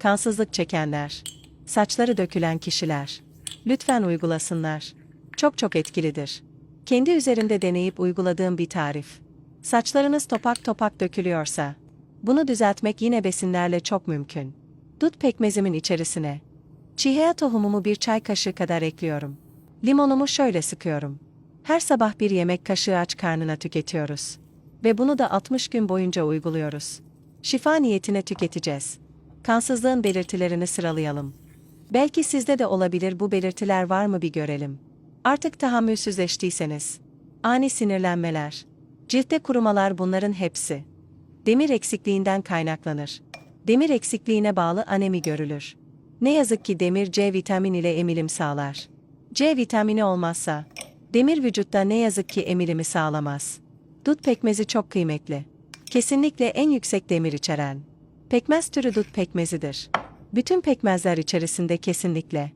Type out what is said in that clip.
kansızlık çekenler, saçları dökülen kişiler. Lütfen uygulasınlar. Çok çok etkilidir. Kendi üzerinde deneyip uyguladığım bir tarif. Saçlarınız topak topak dökülüyorsa, bunu düzeltmek yine besinlerle çok mümkün. Dut pekmezimin içerisine çiğheya tohumumu bir çay kaşığı kadar ekliyorum. Limonumu şöyle sıkıyorum. Her sabah bir yemek kaşığı aç karnına tüketiyoruz. Ve bunu da 60 gün boyunca uyguluyoruz. Şifa niyetine tüketeceğiz. Kansızlığın belirtilerini sıralayalım. Belki sizde de olabilir bu belirtiler var mı bir görelim. Artık tahammülsüzleştiyseniz. Ani sinirlenmeler. Ciltte kurumalar bunların hepsi. Demir eksikliğinden kaynaklanır. Demir eksikliğine bağlı anemi görülür. Ne yazık ki demir C vitamin ile emilim sağlar. C vitamini olmazsa, demir vücutta ne yazık ki emilimi sağlamaz. Dut pekmezi çok kıymetli. Kesinlikle en yüksek demir içeren. Pekmez türü dut pekmezidir. Bütün pekmezler içerisinde kesinlikle